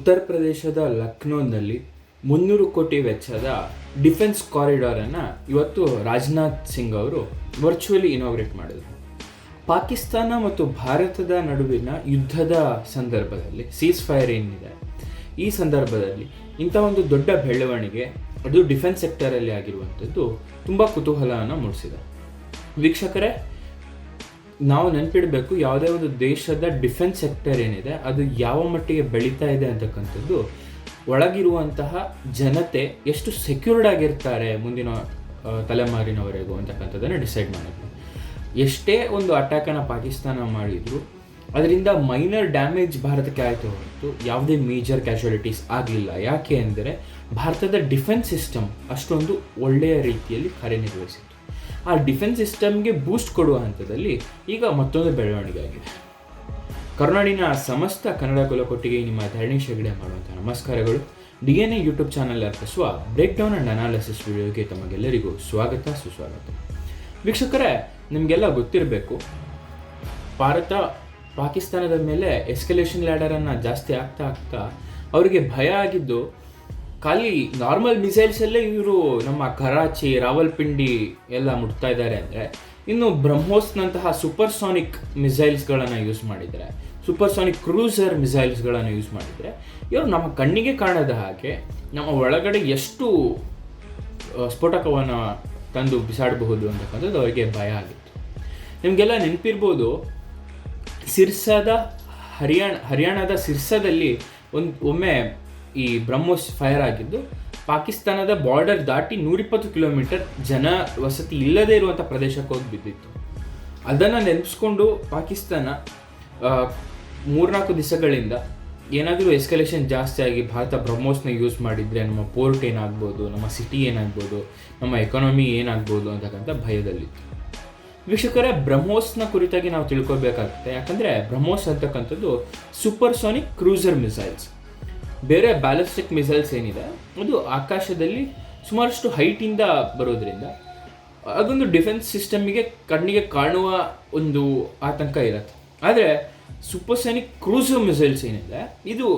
ಉತ್ತರ ಪ್ರದೇಶದ ಲಕ್ನೋನಲ್ಲಿ ಮುನ್ನೂರು ಕೋಟಿ ವೆಚ್ಚದ ಡಿಫೆನ್ಸ್ ಕಾರಿಡಾರನ್ನು ಇವತ್ತು ರಾಜನಾಥ್ ಸಿಂಗ್ ಅವರು ವರ್ಚುವಲಿ ಇನಾಗ್ರೇಟ್ ಮಾಡಿದರು. ಪಾಕಿಸ್ತಾನ ಮತ್ತು ಭಾರತದ ನಡುವಿನ ಯುದ್ಧದ ಸಂದರ್ಭದಲ್ಲಿ ಸೀಸ್ ಫೈರ್ ಏನಿದೆ, ಈ ಸಂದರ್ಭದಲ್ಲಿ ಇಂಥ ಒಂದು ದೊಡ್ಡ ಬೆಳವಣಿಗೆ ಅದು ಡಿಫೆನ್ಸ್ ಸೆಕ್ಟರಲ್ಲಿ ಆಗಿರುವಂಥದ್ದು ತುಂಬ ಕುತೂಹಲವನ್ನು ಮೂಡಿಸಿದೆ. ವೀಕ್ಷಕರೇ ನಾವು ನೆನಪಿಡಬೇಕು ಯಾವುದೇ ಒಂದು ದೇಶದ ಡಿಫೆನ್ಸ್ ಸೆಕ್ಟರ್ ಏನಿದೆ, ಅದು ಯಾವ ಮಟ್ಟಿಗೆ ಬೆಳೀತಾ ಇದೆ ಅಂತಕ್ಕಂಥದ್ದು. ಒಳಗಿರುವಂತಹ ಜನತೆ ಎಷ್ಟು ಸೆಕ್ಯೂರ್ಡ್ ಆಗಿರ್ತಾರೆ ಮುಂದಿನ ತಲೆಮಾರಿನವರೆಗೂ ಅಂತಕ್ಕಂಥದ್ದನ್ನು ಡಿಸೈಡ್ ಮಾಡಿದ್ವಿ ಎಷ್ಟೇ ಒಂದು ಅಟ್ಯಾಕನ್ನು ಪಾಕಿಸ್ತಾನ ಮಾಡಿದ್ರು, ಅದರಿಂದ ಮೈನರ್ ಡ್ಯಾಮೇಜ್ ಭಾರತಕ್ಕೆ ಆಯಿತು ಹೊರತು ಯಾವುದೇ ಮೇಜರ್ ಕ್ಯಾಶುಯಾಲಿಟೀಸ್ ಆಗಲಿಲ್ಲ. ಯಾಕೆ ಅಂದರೆ, ಭಾರತದ ಡಿಫೆನ್ಸ್ ಸಿಸ್ಟಮ್ ಅಷ್ಟೊಂದು ಒಳ್ಳೆಯ ರೀತಿಯಲ್ಲಿ ಕಾರ್ಯನಿರ್ವಹಿಸಿತ್ತು. ಆ ಡಿಫೆನ್ಸ್ ಸಿಸ್ಟಮ್ಗೆ ಬೂಸ್ಟ್ ಕೊಡುವ ಹಂತದಲ್ಲಿ ಈಗ ಮತ್ತೊಂದು ಬೆಳವಣಿಗೆ ಆಗಿದೆ ಕರುನಾಡಿನ ಸಮಸ್ತ ಕನ್ನಡ ಕುಲಕೊಟ್ಟಿಗೆ ನಿಮ್ಮ ಧರಣಿ ಶಗಡೆ ಮಾಡುವಂಥ ನಮಸ್ಕಾರಗಳು. D N A YouTube channel ಅರ್ಪಿಸುವ ಬ್ರೇಕ್ ಡೌನ್ ಆ್ಯಂಡ್ ಅನಾಲಿಸಿಸ್ ವಿಡಿಯೋಗೆ ತಮಗೆಲ್ಲರಿಗೂ ಸ್ವಾಗತ, ಸುಸ್ವಾಗತ. ವೀಕ್ಷಕರೇ, ನಿಮಗೆಲ್ಲ ಗೊತ್ತಿರಬೇಕು, ಭಾರತ ಪಾಕಿಸ್ತಾನದ ಮೇಲೆ ಎಸ್ಕಲೇಷನ್ ಲ್ಯಾಡರನ್ನು ಜಾಸ್ತಿ ಆಗ್ತಾ ಆಗ್ತಾ ಅವರಿಗೆ ಭಯ ಆಗಿದ್ದು ಖಾಲಿ ನಾರ್ಮಲ್ ಮಿಸೈಲ್ಸಲ್ಲೇ ಇವರು ನಮ್ಮ ಕರಾಚಿ, ರಾವಲ್ಪಿಂಡಿ ಎಲ್ಲ ಮುಟ್ತಾ ಇದ್ದಾರೆ ಅಂದರೆ ಇನ್ನು ಬ್ರಹ್ಮೋಸ್ನಂತಹ ಸೂಪರ್ಸಾನಿಕ್ ಮಿಸೈಲ್ಸ್ಗಳನ್ನು ಯೂಸ್ ಮಾಡಿದರೆ ಸೂಪರ್ಸಾನಿಕ್ ಕ್ರೂಸರ್ ಮಿಸೈಲ್ಸ್ಗಳನ್ನು ಯೂಸ್ ಮಾಡಿದರೆ, ಇವರು ನಮ್ಮ ಕಣ್ಣಿಗೆ ಕಾಣದ ಹಾಗೆ ನಮ್ಮ ಒಳಗಡೆ ಎಷ್ಟು ಸ್ಫೋಟಕವನ್ನು ತಂದು ಬಿಸಾಡಬಹುದು ಅಂತಕ್ಕಂಥದ್ದು ಅವರಿಗೆ ಭಯ ಆಗಿತ್ತು. ನಿಮಗೆಲ್ಲ ನೆನಪಿರ್ಬೋದು, ಸಿರ್ಸಾದ ಹರಿಯಾಣ, ಹರಿಯಾಣದ ಸಿರ್ಸಾದಲ್ಲಿ ಒಂದು ಒಮ್ಮೆ ಈ ಬ್ರಹ್ಮೋಸ್ ಫೈರ್ ಆಗಿದ್ದು, ಪಾಕಿಸ್ತಾನದ ಬಾರ್ಡರ್ ದಾಟಿ ನೂರಿಪ್ಪತ್ತು ಕಿಲೋಮೀಟರ್ ಜನ ವಸತಿ ಇಲ್ಲದೆ ಇರುವಂಥ ಪ್ರದೇಶಕ್ಕೆ ಹೋಗಿ ಬಿದ್ದಿತ್ತು. ಅದನ್ನು ನೆನಪಿಸ್ಕೊಂಡು ಪಾಕಿಸ್ತಾನ ಮೂರ್ನಾಲ್ಕು ದಿವಸಗಳಿಂದ ಏನಾದರೂ ಎಸ್ಕಲೇಷನ್ ಜಾಸ್ತಿ ಆಗಿ ಭಾರತ ಬ್ರಹ್ಮೋಸ್ನ ಯೂಸ್ ಮಾಡಿದರೆ ನಮ್ಮ ಪೋರ್ಟ್ ಏನಾಗ್ಬೋದು, ನಮ್ಮ ಸಿಟಿ ಏನಾಗ್ಬೋದು, ನಮ್ಮ ಎಕಾನಮಿ ಏನಾಗ್ಬೋದು ಅಂತಕ್ಕಂಥ ಭಯದಲ್ಲಿತ್ತು. ವೀಕ್ಷಕರೇ, ಬ್ರಹ್ಮೋಸ್ನ ಕುರಿತಾಗಿ ನಾವು ತಿಳ್ಕೊಬೇಕಾಗುತ್ತೆ. ಯಾಕಂದರೆ ಬ್ರಹ್ಮೋಸ್ ಅಂತಕ್ಕಂಥದ್ದು ಸೂಪರ್ಸಾನಿಕ್ ಕ್ರೂಸರ್ ಮಿಸೈಲ್ಸ್ ಬೇರೆ ಬ್ಯಾಲಿಸ್ಟಿಕ್ ಮಿಸೈಲ್ಸ್ ಏನಿದೆ, ಅದು ಆಕಾಶದಲ್ಲಿ ಸುಮಾರಷ್ಟು ಹೈಟಿಂದ ಬರೋದ್ರಿಂದ ಅದೊಂದು ಡಿಫೆನ್ಸ್ ಸಿಸ್ಟಮ್ಗೆ ಕಣ್ಣಿಗೆ ಕಾಣುವ ಒಂದು ಆತಂಕ ಇರುತ್ತೆ. ಆದರೆ ಸೂಪರ್ಸಾನಿಕ್ ಕ್ರೂಸ್ ಮಿಸೈಲ್ಸ್ ಏನಿದೆ, ಇದು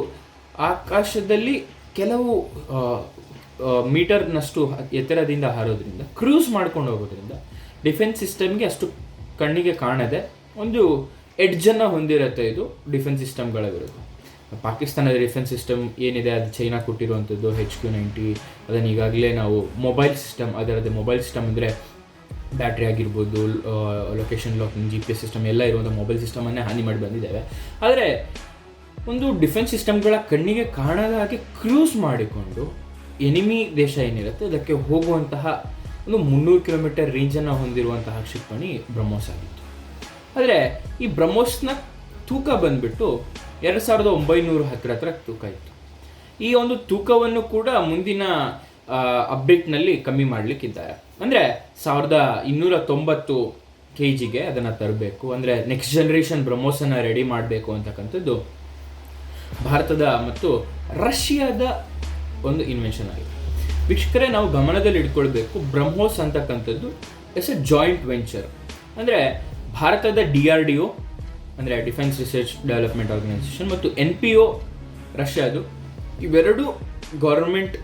ಆಕಾಶದಲ್ಲಿ ಕೆಲವು ಮೀಟರ್ನಷ್ಟು ಎತ್ತರದಿಂದ ಹಾರೋದ್ರಿಂದ ಕ್ರೂಸ್ ಮಾಡ್ಕೊಂಡು ಹೋಗೋದ್ರಿಂದ ಡಿಫೆನ್ಸ್ ಸಿಸ್ಟಮ್ಗೆ ಅಷ್ಟು ಕಣ್ಣಿಗೆ ಕಾಣದೆ ಒಂದು ಎಡ್ಜನ್ನು ಹೊಂದಿರುತ್ತೆ ಇದು ಡಿಫೆನ್ಸ್ ಸಿಸ್ಟಮ್ಗಳ ವಿರುದ್ಧ. ಪಾಕಿಸ್ತಾನದ ಡಿಫೆನ್ಸ್ ಸಿಸ್ಟಮ್ ಏನಿದೆ, ಅದು ಚೈನಾ ಕೊಟ್ಟಿರುವಂಥದ್ದು ಹೆಚ್ ಕ್ಯೂ ನೈಂಟಿ ಅದನ್ನು ಈಗಾಗಲೇ ನಾವು ಮೊಬೈಲ್ ಸಿಸ್ಟಮ್ ಅದರದ್ದು ಮೊಬೈಲ್ ಸಿಸ್ಟಮ್ ಅಂದರೆ ಬ್ಯಾಟ್ರಿ ಆಗಿರ್ಬೋದು location locking G P S system ಎಲ್ಲ ಇರುವಂಥ ಮೊಬೈಲ್ ಸಿಸ್ಟಮನ್ನೇ ಹಾನಿ ಮಾಡಿ ಬಂದಿದ್ದೇವೆ. ಆದರೆ ಒಂದು ಡಿಫೆನ್ಸ್ ಸಿಸ್ಟಮ್ಗಳ ಕಣ್ಣಿಗೆ ಕಾಣದ ಹಾಗೆ ಕ್ರೂಸ್ ಮಾಡಿಕೊಂಡು ಎನಿಮಿ ದೇಶ ಏನಿರುತ್ತೆ, ಅದಕ್ಕೆ ಹೋಗುವಂತಹ ಒಂದು ಮುನ್ನೂರು ಕಿಲೋಮೀಟರ್ ರೇಂಜನ್ನು ಹೊಂದಿರುವಂತಹ ಕ್ಷಿಪಣಿ ಬ್ರಹ್ಮೋಸ್ ಆಗಿತ್ತು. ಆದರೆ ಈ ಬ್ರಹ್ಮೋಸ್ನ ತೂಕ ಬಂದ್ಬಿಟ್ಟು ಎರಡು ಸಾವಿರದ ಒಂಬೈನೂರು ಹತ್ತಿರ ಹತ್ರ ತೂಕ ಇತ್ತು. ಈ ಒಂದು ತೂಕವನ್ನು ಕೂಡ ಮುಂದಿನ ಅಪ್ಡೇಟ್ನಲ್ಲಿ ಕಮ್ಮಿ ಮಾಡಲಿಕ್ಕಿದ್ದಾರೆ. ಅಂದರೆ ಸಾವಿರದ ಇನ್ನೂರ ತೊಂಬತ್ತು ಕೆ ಜಿಗೆ ಅದನ್ನು ತರಬೇಕು. ಅಂದರೆ ನೆಕ್ಸ್ಟ್ ಜನ್ರೇಷನ್ ಬ್ರಹ್ಮೋಸನ್ನು ರೆಡಿ ಮಾಡಬೇಕು ಅಂತಕ್ಕಂಥದ್ದು ಭಾರತದ ಮತ್ತು ರಷ್ಯಾದ ಒಂದು ಇನ್ವೆನ್ಷನ್ ಆಗಿದೆ. ವೀಕ್ಷಕರೇ, ನಾವು ಗಮನದಲ್ಲಿ ಇಟ್ಕೊಳ್ಬೇಕು ಬ್ರಹ್ಮೋಸ್ ಅಂತಕ್ಕಂಥದ್ದು ಎಸ್ ಎ ಜಾಯಿಂಟ್ ವೆಂಚರ್ ಅಂದರೆ ಭಾರತದ ಡಿ ಆರ್ ಡಿ ಒ ಅಂದರೆ ಡಿಫೆನ್ಸ್ ರಿಸರ್ಚ್ ಡೆವಲಪ್ಮೆಂಟ್ ಆರ್ಗನೈಸೇಷನ್ ಮತ್ತು ಎನ್ ಪಿ ಒ ರಷ್ಯಾದು ಇವೆರಡು ಗೌರ್ಮೆಂಟ್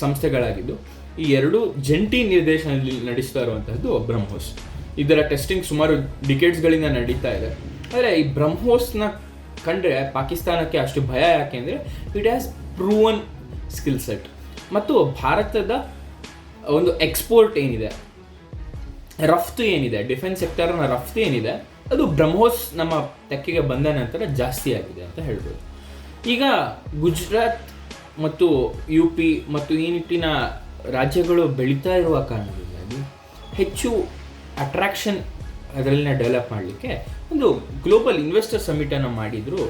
ಸಂಸ್ಥೆಗಳಾಗಿದ್ದು, ಈ ಎರಡು ಜಂಟಿ ನಿರ್ದೇಶನದಲ್ಲಿ ನಡೆಸ್ತಾ ಇರುವಂತಹದ್ದು ಬ್ರಹ್ಮೋಸ್ ಇದರ ಟೆಸ್ಟಿಂಗ್ ಸುಮಾರು ಡಿಕೇಟ್ಸ್ಗಳಿಂದ ನಡೀತಾ ಇದೆ. ಆದರೆ ಈ ಬ್ರಹ್ಮೋಸ್ನ ಕಂಡ್ರೆ ಪಾಕಿಸ್ತಾನಕ್ಕೆ ಅಷ್ಟು ಭಯ ಯಾಕೆ ಅಂದರೆ it has proven skill set ಮತ್ತು ಭಾರತದ ಒಂದು ಎಕ್ಸ್ಪೋರ್ಟ್ ಏನಿದೆ ರಫ್ತು ಏನಿದೆ? ಡಿಫೆನ್ಸ್ ಸೆಕ್ಟರ್ನ ರಫ್ತು ಏನಿದೆ? ಅದು ಬ್ರಹ್ಮೋಸ್ ನಮ್ಮ ತೆಕ್ಕೆಗೆ ಬಂದ ನಂತರ ಜಾಸ್ತಿ ಆಗಿದೆ ಅಂತ ಹೇಳ್ಬೋದು. ಈಗ ಗುಜರಾತ್ ಮತ್ತು ಯು ಪಿ ಮತ್ತು ಈ ನಿಟ್ಟಿನ ರಾಜ್ಯಗಳು ಬೆಳೀತಾ ಇರುವ ಕಾರಣದಿಂದಾಗಿ ಹೆಚ್ಚು ಅಟ್ರಾಕ್ಷನ್ ಅದರಲ್ಲಿನ ಡೆವಲಪ್ ಮಾಡಲಿಕ್ಕೆ ಒಂದು ಗ್ಲೋಬಲ್ ಇನ್ವೆಸ್ಟರ್ ಸಮಿಟನ್ನು ಮಾಡಿದರು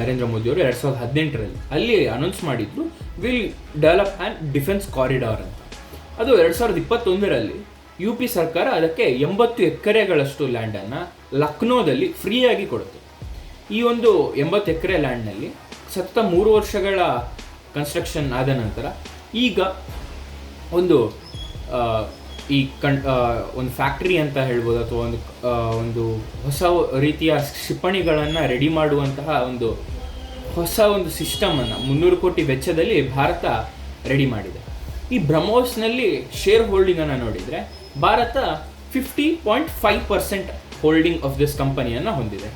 ನರೇಂದ್ರ ಮೋದಿಯವರು ಎರಡು ಸಾವಿರದ ಹದಿನೆಂಟರಲ್ಲಿ. ಅಲ್ಲಿ ಅನೌನ್ಸ್ ಮಾಡಿದ್ರು will develop and defence corridor ಅಂತ. ಅದು ಎರಡು ಸಾವಿರದ ಇಪ್ಪತ್ತೊಂದರಲ್ಲಿ ಯು ಪಿ ಸರ್ಕಾರ ಅದಕ್ಕೆ ಎಂಬತ್ತು ಎಕರೆಗಳಷ್ಟು ಲ್ಯಾಂಡನ್ನು ಲಕ್ನೋದಲ್ಲಿ ಫ್ರೀಯಾಗಿ ಕೊಡುತ್ತೆ. ಈ ಒಂದು ಎಂಬತ್ತು ಎಕರೆ ಲ್ಯಾಂಡ್ನಲ್ಲಿ ಸತತ ಮೂರು ವರ್ಷಗಳ ಕನ್ಸ್ಟ್ರಕ್ಷನ್ ಆದ ನಂತರ ಈಗ ಒಂದು ಈ ಕಣ್ ಒಂದು ಫ್ಯಾಕ್ಟ್ರಿ ಅಂತ ಹೇಳ್ಬೋದು ಅಥವಾ ಒಂದು ಒಂದು ಹೊಸ ರೀತಿಯ ಕ್ಷಿಪಣಿಗಳನ್ನು ರೆಡಿ ಮಾಡುವಂತಹ ಒಂದು ಹೊಸ ಒಂದು ಸಿಸ್ಟಮನ್ನು ಮುನ್ನೂರು ಕೋಟಿ ವೆಚ್ಚದಲ್ಲಿ ಭಾರತ ರೆಡಿ ಮಾಡಿದೆ. ಈ ಬ್ರಹ್ಮೋಸ್ನಲ್ಲಿ ಶೇರ್ ಹೋಲ್ಡಿಂಗನ್ನು ನೋಡಿದರೆ Bharat fifty point five percent holding of this ಕಂಪನಿಯನ್ನು ಹೊಂದಿದೆ.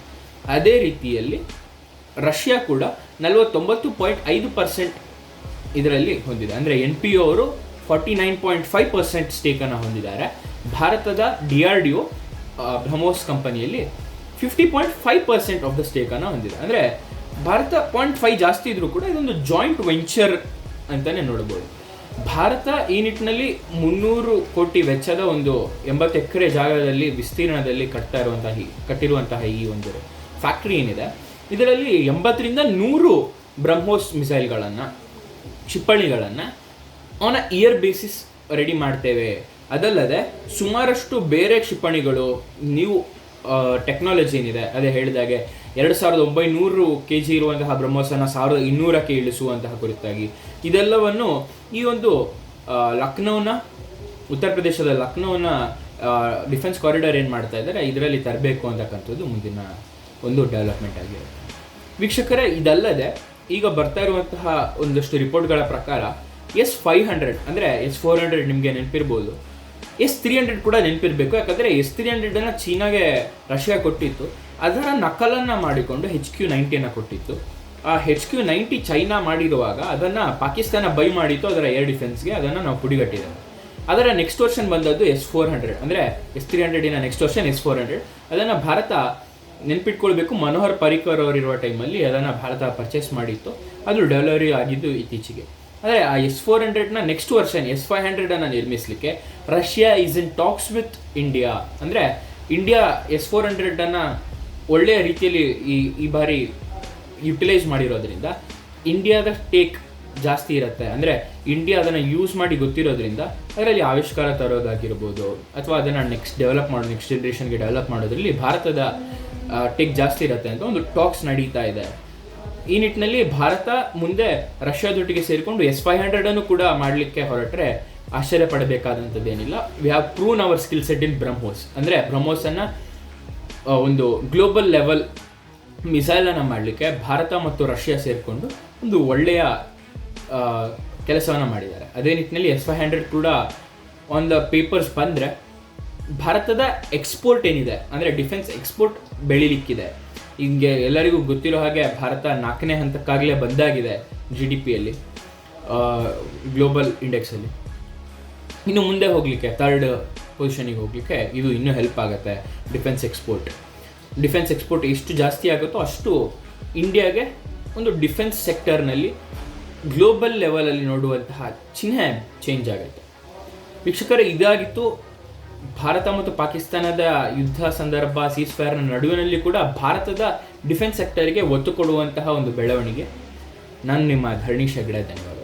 ಅದೇ ರೀತಿಯಲ್ಲಿ ರಷ್ಯಾ ಕೂಡ ನಲವತ್ತೊಂಬತ್ತು ಪಾಯಿಂಟ್ ಐದು ಪರ್ಸೆಂಟ್ ಇದರಲ್ಲಿ ಹೊಂದಿದೆ. ಅಂದರೆ ಎನ್ ಪಿ ಒ ಅವರು forty nine point five percent ಸ್ಟೇಕನ್ನು ಹೊಂದಿದ್ದಾರೆ. ಭಾರತದ D R D O BrahMos ಕಂಪನಿಯಲ್ಲಿ fifty point five percent of the ಸ್ಟೇಕನ್ನು ಹೊಂದಿದೆ. ಅಂದರೆ ಭಾರತ ಪಾಯಿಂಟ್ ಫೈವ್ ಜಾಸ್ತಿ ಇದ್ರೂ ಕೂಡ ಇದೊಂದು ಜಾಯಿಂಟ್ ವೆಂಚರ್ ಅಂತಲೇ ನೋಡ್ಬೋದು. ಭಾರತ ಈ ನಿಟ್ಟಿನಲ್ಲಿ ಮುನ್ನೂರು ಕೋಟಿ ವೆಚ್ಚದ ಒಂದು ಎಂಬತ್ತು ಎಕರೆ ಜಾಗದಲ್ಲಿ ವಿಸ್ತೀರ್ಣದಲ್ಲಿ ಕಟ್ತಾ ಇರುವಂತಹ ಕಟ್ಟಿರುವಂತಹ ಈ ಒಂದು ಫ್ಯಾಕ್ಟ್ರಿ ಏನಿದೆ. ಇದರಲ್ಲಿ ಎಂಬತ್ತರಿಂದ ನೂರು ಬ್ರಹ್ಮೋಸ್ ಮಿಸೈಲ್ಗಳನ್ನು ಕ್ಷಿಪಣಿಗಳನ್ನು on a year basis ready ಮಾಡ್ತೇವೆ. ಅದಲ್ಲದೆ ಸುಮಾರಷ್ಟು ಬೇರೆ ಕ್ಷಿಪಣಿಗಳು ನ್ಯೂ ಟೆಕ್ನಾಲಜಿ ಏನಿದೆ, ಅದೇ ಹೇಳಿದಾಗೆ ಎರಡು ಸಾವಿರದ ಒಂಬೈನೂರು ಕೆ ಜಿ ಇರುವಂತಹ ಬ್ರಹ್ಮೋಸನ ಸಾವಿರದ ಇನ್ನೂರಕ್ಕೆ ಇಳಿಸುವಂತಹ ಕುರಿತಾಗಿ. ಇದೆಲ್ಲವನ್ನು ಈ ಒಂದು ಲಕ್ನೌನ, ಉತ್ತರ ಪ್ರದೇಶದ ಲಕ್ನೌನ ಡಿಫೆನ್ಸ್ ಕಾರಿಡಾರ್ ಏನು ಮಾಡ್ತಾ ಇದ್ದಾರೆ, ಇದರಲ್ಲಿ ತರಬೇಕು ಅಂತಕ್ಕಂಥದ್ದು ಮುಂದಿನ ಒಂದು ಡೆವಲಪ್ಮೆಂಟ್ ಆಗಿರುತ್ತೆ. ವೀಕ್ಷಕರೇ, ಇದಲ್ಲದೆ ಈಗ ಬರ್ತಾ ಇರುವಂತಹ ಒಂದಷ್ಟು ರಿಪೋರ್ಟ್ಗಳ ಪ್ರಕಾರ ಎಸ್ ಫೈವ್ ಹಂಡ್ರೆಡ್, ಅಂದರೆ ಎಸ್ ಫೋರ್ ಹಂಡ್ರೆಡ್ ನಿಮಗೆ ನೆನಪಿರ್ಬೋದು. ಎಸ್ ತ್ರೀ ಹಂಡ್ರೆಡ್ ಕೂಡ ನೆನಪಿರಬೇಕು, ಯಾಕಂದರೆ ಎಸ್ ತ್ರೀ ಹಂಡ್ರೆಡನ್ನು ಚೀನಾಗೆ ರಷ್ಯಾ ಕೊಟ್ಟಿತ್ತು. ಅದರ ನಕಲನ್ನು ಮಾಡಿಕೊಂಡು ಹೆಚ್ ಕ್ಯೂ ನೈಂಟಿನ ಕೊಟ್ಟಿತ್ತು. ಆ ಹೆಚ್ ಕ್ಯೂ ನೈಂಟಿ ಚೈನಾ ಮಾಡಿರುವಾಗ ಅದನ್ನು ಪಾಕಿಸ್ತಾನ ಬೈ ಮಾಡಿತ್ತು, ಅದರ ಏರ್ ಡಿಫೆನ್ಸ್ಗೆ ಅದನ್ನು ನಾವು ಪುಡಿಗಟ್ಟಿದ್ದೇವೆ ಅದರ ನೆಕ್ಸ್ಟ್ ವರ್ಷನ್ ಬಂದದ್ದು ಎಸ್ ಫೋರ್ ಹಂಡ್ರೆಡ್ ಅಂದರೆ S three ಹಂಡ್ರೆಡಿನ next version S four hundred ಅದನ್ನು ಭಾರತ ನೆನ್ಪಿಟ್ಕೊಳ್ಬೇಕು, ಮನೋಹರ್ ಪರಿಕರ್ ಅವರಿರುವ ಟೈಮಲ್ಲಿ ಅದನ್ನು ಭಾರತ ಪರ್ಚೇಸ್ ಮಾಡಿತ್ತು. ಅದು ಡೆಲಿವರಿ ಆಗಿದ್ದು ಇತ್ತೀಚೆಗೆ. ಅಂದರೆ ಆ ಎಸ್ ಫೋರ್ ಹಂಡ್ರೆಡ್ನ ನೆಕ್ಸ್ಟ್ ವರ್ಷನ್ ಎಸ್ ಫೈವ್ ಹಂಡ್ರೆಡನ್ನು ನಿರ್ಮಿಸಲಿಕ್ಕೆ Russia is in talks with India ಅಂದರೆ ಇಂಡಿಯಾ ಎಸ್ ಫೋರ್ ಹಂಡ್ರೆಡನ್ನು ಒಳ್ಳೆಯ ರೀತಿಯಲ್ಲಿ ಈ ಈ ಬಾರಿ ಯುಟಿಲೈಸ್ ಮಾಡಿರೋದ್ರಿಂದ ಇಂಡಿಯಾದ ಟೇಕ್ ಜಾಸ್ತಿ ಇರುತ್ತೆ. ಅಂದರೆ ಇಂಡಿಯಾ ಅದನ್ನು ಯೂಸ್ ಮಾಡಿ ಗೊತ್ತಿರೋದ್ರಿಂದ ಅದರಲ್ಲಿ ಆವಿಷ್ಕಾರ ತರೋದಾಗಿರ್ಬೋದು, ಅಥವಾ ಅದನ್ನು ನೆಕ್ಸ್ಟ್ ಡೆವಲಪ್ ಮಾಡೋ ನೆಕ್ಸ್ಟ್ ಜನ್ರೇಷನ್ಗೆ ಡೆವಲಪ್ ಮಾಡೋದ್ರಲ್ಲಿ ಭಾರತದ ಟೇಕ್ ಜಾಸ್ತಿ ಇರುತ್ತೆ ಅಂತ ಒಂದು ಟಾಕ್ಸ್ ನಡೀತಾ ಇದೆ. ಈ ನಿಟ್ಟಿನಲ್ಲಿ ಭಾರತ ಮುಂದೆ ರಷ್ಯಾದೊಟ್ಟಿಗೆ ಸೇರಿಕೊಂಡು ಎಸ್ ಫೈವ್ ಹಂಡ್ರೆಡನ್ನು ಕೂಡ ಮಾಡಲಿಕ್ಕೆ ಹೊರಟ್ರೆ ಆಶ್ಚರ್ಯ ಪಡಬೇಕಾದಂಥದ್ದೇನಿಲ್ಲ. We have proven our skill set in BrahMos ಅಂದರೆ ಬ್ರಹ್ಮೋಸನ್ನು ಒಂದು ಗ್ಲೋಬಲ್ ಲೆವೆಲ್ ಮಿಸೈಲನ್ನು ಮಾಡಲಿಕ್ಕೆ ಭಾರತ ಮತ್ತು ರಷ್ಯಾ ಸೇರಿಕೊಂಡು ಒಂದು ಒಳ್ಳೆಯ ಕೆಲಸವನ್ನು ಮಾಡಿದ್ದಾರೆ. ಅದೇ ನಿಟ್ಟಿನಲ್ಲಿ ಎಸ್ ಫೈವ್ ಹಂಡ್ರೆಡ್ ಕೂಡ ಆನ್ ದ ಪೇಪರ್ಸ್ ಬಂದರೆ ಭಾರತದ ಎಕ್ಸ್ಪೋರ್ಟ್ ಏನಿದೆ, ಅಂದರೆ ಡಿಫೆನ್ಸ್ ಎಕ್ಸ್ಪೋರ್ಟ್ ಬೆಳಿಲಿಕ್ಕಿದೆ. ಹಿಂಗೆ ಎಲ್ಲರಿಗೂ ಗೊತ್ತಿರೋ ಹಾಗೆ ಭಾರತ ನಾಲ್ಕನೇ ಹಂತಕ್ಕಾಗಲೇ ಬಂದಾಗಿದೆ ಜಿ ಡಿ ಪಿಯಲ್ಲಿ ಗ್ಲೋಬಲ್ ಇಂಡೆಕ್ಸಲ್ಲಿ ಇನ್ನು ಮುಂದೆ ಹೋಗಲಿಕ್ಕೆ ಥರ್ಡ್ ಪೊಸಿಷನಿಗೆ ಹೋಗಲಿಕ್ಕೆ ಇದು ಇನ್ನೂ ಹೆಲ್ಪ್ ಆಗುತ್ತೆ ಡಿಫೆನ್ಸ್ ಎಕ್ಸ್ಪೋರ್ಟ್ ಡಿಫೆನ್ಸ್ ಎಕ್ಸ್ಪೋರ್ಟ್ ಎಷ್ಟು ಜಾಸ್ತಿ ಆಗುತ್ತೋ ಅಷ್ಟು ಇಂಡಿಯಾಗೆ ಒಂದು ಡಿಫೆನ್ಸ್ ಸೆಕ್ಟರ್ನಲ್ಲಿ ಗ್ಲೋಬಲ್ ಲೆವೆಲಲ್ಲಿ ನೋಡುವಂತಹ ಚಿಹ್ನೆ ಚೇಂಜ್ ಆಗುತ್ತೆ. ವೀಕ್ಷಕರೇ, ಇದಾಗಿತ್ತು ಭಾರತ ಮತ್ತು ಪಾಕಿಸ್ತಾನದ ಯುದ್ಧ ಸಂದರ್ಭ ಸೀಸ್ ಫೈರ್ನ ನಡುವಿನಲ್ಲಿ ಕೂಡ ಭಾರತದ ಡಿಫೆನ್ಸ್ ಸೆಕ್ಟರ್ಗೆ ಒತ್ತು ಕೊಡುವಂತಹ ಒಂದು ಬೆಳವಣಿಗೆ. ನಾನು ನಿಮ್ಮ ಧರಣಿ ಹೆಗ್ಡೆ ಧನ್ಯವಾದ